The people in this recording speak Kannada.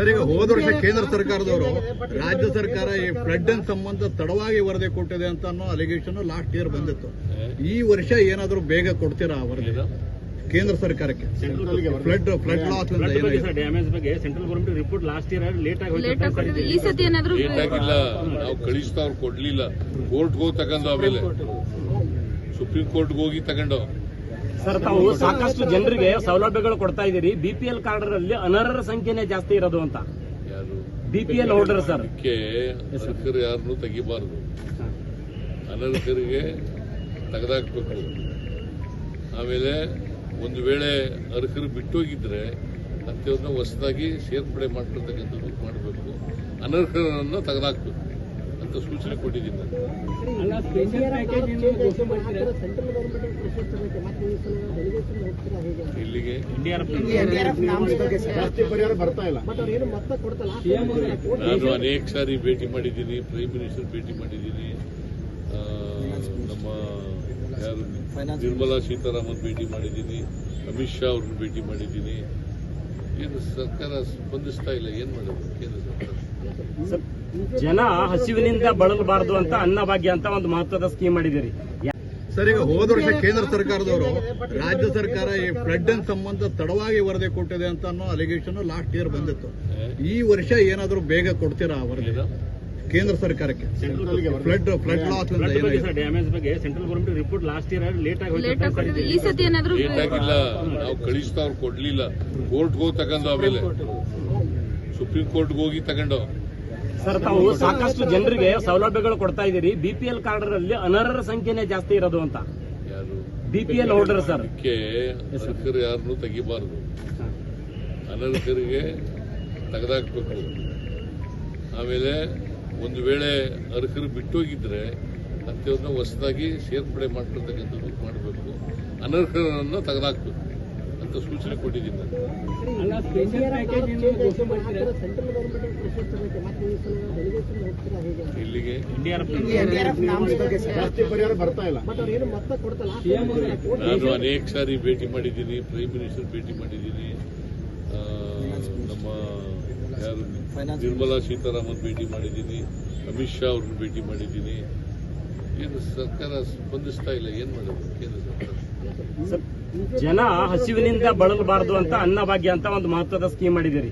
ಸರ್ ಈಗ ಹೋದ ವರ್ಷ ಕೇಂದ್ರ ಸರ್ಕಾರದವರು ರಾಜ್ಯ ಸರ್ಕಾರ ಈ ಫ್ಲಡ್ ಅನ್ ಸಂಬಂಧ ತಡವಾಗಿ ವರದಿ ಕೊಟ್ಟಿದೆ ಅಂತ ಅನ್ನೋ ಅಲಿಗೇಷನ್ ಲಾಸ್ಟ್ ಇಯರ್ ಬಂದಿತ್ತು. ಈ ವರ್ಷ ಏನಾದರೂ ಬೇಗ ಕೊಡ್ತೀರಾ ಆ ವರದಿ? ಕೇಂದ್ರ ಸರ್ಕಾರಕ್ಕೆ. ಫ್ಲಡ್ ಫ್ಲಡ್ ಲಾಸ್ ಡ್ಯಾಮೇಜ್ ಬಗ್ಗೆ central government report last year late ಆಗಿ. ಈ ಸತಿ ಏನಾದ್ರು ಬೇಕಾಗಿಲ್ಲ ನಾವು ಕಳಿಸ್ತಾ ಅವ್ರು ಕೊಡ್ಲಿಲ್ಲ ಕೋರ್ಟ್ ಹೋಗಿ ತಗೊಂಡು ಆಮೇಲೆ ಸುಪ್ರೀಂ ಕೋರ್ಟ್ ಹೋಗಿ ತಗೊಂಡು. ಸರ್ ತಾವು ಸಾಕಷ್ಟು ಜನರಿಗೆ ಸೌಲಭ್ಯಗಳು ಕೊಡ್ತಾ ಇದ್ದೀರಿ. ಬಿಪಿಎಲ್ ಕಾರ್ಡ್ರಲ್ಲಿ ಅನರ್ಹರ ಸಂಖ್ಯೆನೇ ಜಾಸ್ತಿ ಇರೋದು ಅಂತ. ಯಾರು? BPL holder sir. ಅರ್ಹರು ಯಾರನ್ನು ತೆಗಿಬಾರದು. ಅನರ್ಹರಿಗೆ ತೆಗೆದಾಕ್ಬೇಕು. ಆಮೇಲೆ ಒಂದು ವೇಳೆ ಅರ್ಹರು ಬಿಟ್ಟೋಗಿದ್ರೆ ಅಂಥವ್ರನ್ನ ಹೊಸದಾಗಿ ಸೇರ್ಪಡೆ ಮಾಡ್ಕೊಳ್ತಕ್ಕಂಥದ್ದು ಮಾಡಬೇಕು. ಅನರ್ಹರನ್ನು ತೆಗೆದಾಕ್ಬೇಕು. ಅಂತ ಸೂಚನೆ ಕೊಟ್ಟಿದ್ದೀನಿ. ನಾನು ಇಲ್ಲಿಗೆ ನಾನು ಅನೇಕ ಸಾರಿ ಭೇಟಿ ಮಾಡಿದ್ದೀನಿ ಪ್ರೈಮ್ ಮಿನಿಸ್ಟರ್ ಭೇಟಿ ಮಾಡಿದ್ದೀನಿ. ನಮ್ಮ ಯಾರು? ನಿರ್ಮಲಾ ಸೀತಾರಾಮನ್ ಭೇಟಿ ಮಾಡಿದ್ದೀನಿ ಅಮಿತ್ ಶಾ ಅವ್ರನ್ನ ಭೇಟಿ ಮಾಡಿದ್ದೀನಿ. ಏನು ಸರ್ಕಾರ ಸ್ಪಂದಿಸ್ತಾ ಇಲ್ಲ ಏನು ಮಾಡೋದು? ಕೇಂದ್ರ ಸರ್ಕಾರ. ಸರ್, ಜನ ಹಸಿವಿನಿಂದ ಬಳಲಬಾರದು ಅಂತ ಅನ್ನಭಾಗ್ಯ ಅಂತ ಒಂದು ಮಹತ್ವದ ಸ್ಕೀಮ್ ಮಾಡಿದಿರಿ ಸರ್ ಈಗ ಹೋದ ವರ್ಷ ಕೇಂದ್ರ ಸರ್ಕಾರದವರು ರಾಜ್ಯ ಸರ್ಕಾರ ಈ ಫ್ಲಡ್ ಅನ್ ಸಂಬಂಧ ತಡವಾಗಿ ವರದಿ ಕೊಟ್ಟಿದೆ ಅಂತ ಅನ್ನೋ ಅಲಿಗೇಷನ್ ಲಾಸ್ಟ್ ಇಯರ್ ಬಂದಿತ್ತು. ಈ ವರ್ಷ ಏನಾದರೂ ಬೇಗ ಕೊಡ್ತೀರಾ ವರದಿ? ಕೇಂದ್ರ ಸರ್ಕಾರಕ್ಕೆ. ಫ್ಲಡ್ ಫ್ಲಡ್ ಲಾಸ್ ಡ್ಯಾಮೇಜ್ ಬಗ್ಗೆ central government report last year late ಆಗಿ ಲೇಟ್ ಆಗಿಲ್ಲ ಕೊಟ್ಟಿದ್ರು. ಈ ಸತಿ ಏನಾದ್ರು ಬೇಕಾಗಿಲ್ಲ ನಾವು ಕಳಿಸ್ತಾ ಅವ್ರು ಕೊಡ್ಲಿಲ್ಲ ಕೋರ್ಟ್ ಹೋಗಿ ತಗೊಂಡು ಆಮೇಲೆ ಸುಪ್ರೀಂ ಕೋರ್ಟ್ ಹೋಗಿ ತಗೊಂಡು. ಸರ್ ತಾವು ಸಾಕಷ್ಟು ಜನರಿಗೆ ಸೌಲಭ್ಯಗಳು ಕೊಡ್ತಾ ಇದ್ದೀರಿ. ಬಿಪಿಎಲ್ ಕಾರ್ಡ್ರಲ್ಲಿ ಅನರ್ಹರ ಸಂಖ್ಯೆನೇ ಜಾಸ್ತಿ ಇರೋದು ಅಂತ. ಯಾರು? BPL holder sir. ಅರ್ಹರು ಯಾರನ್ನು ತೆಗಿಬಾರದು. ಅನರ್ಹರಿಗೆ ತೆಗೆದಾಕ್ಬೇಕು. ಆಮೇಲೆ ಒಂದು ವೇಳೆ ಅರ್ಹರು ಬಿಟ್ಟೋಗಿದ್ರೆ ಅಂಥವ್ರನ್ನ ಹೊಸದಾಗಿ ಸೇರ್ಪಡೆ ಮಾಡ್ಕೊಳ್ತಕ್ಕಂಥದ್ದು ಮಾಡಬೇಕು. ಅನರ್ಹರನ್ನು ತೆಗೆದಾಕ್ಬೇಕು. ಅಂತ ಸೂಚನೆ ಕೊಟ್ಟಿದ್ದೀನಿ. ನಾನು ಇಲ್ಲಿಗೆ ನಾನು ಅನೇಕ ಸಾರಿ ಭೇಟಿ ಮಾಡಿದ್ದೀನಿ ಪ್ರೈಮ್ ಮಿನಿಸ್ಟರ್ ಭೇಟಿ ಮಾಡಿದ್ದೀನಿ. ನಮ್ಮ ಯಾರು? ನಿರ್ಮಲಾ ಸೀತಾರಾಮನ್ ಭೇಟಿ ಮಾಡಿದ್ದೀನಿ ಅಮಿತ್ ಶಾ ಅವ್ರನ್ನ ಭೇಟಿ ಮಾಡಿದ್ದೀನಿ. ಏನು ಸರ್ಕಾರ ಸ್ಪಂದಿಸ್ತಾ ಇಲ್ಲ ಏನು ಮಾಡೋದು? ಕೇಂದ್ರ ಸರ್ಕಾರ. ಸರ್, ಜನ ಹಸಿವಿನಿಂದ ಬಳಲಬಾರದು ಅಂತ ಅನ್ನಭಾಗ್ಯ ಅಂತ ಒಂದು ಮಹತ್ವದ ಸ್ಕೀಮ್ ಮಾಡಿದ್ದೀರಿ.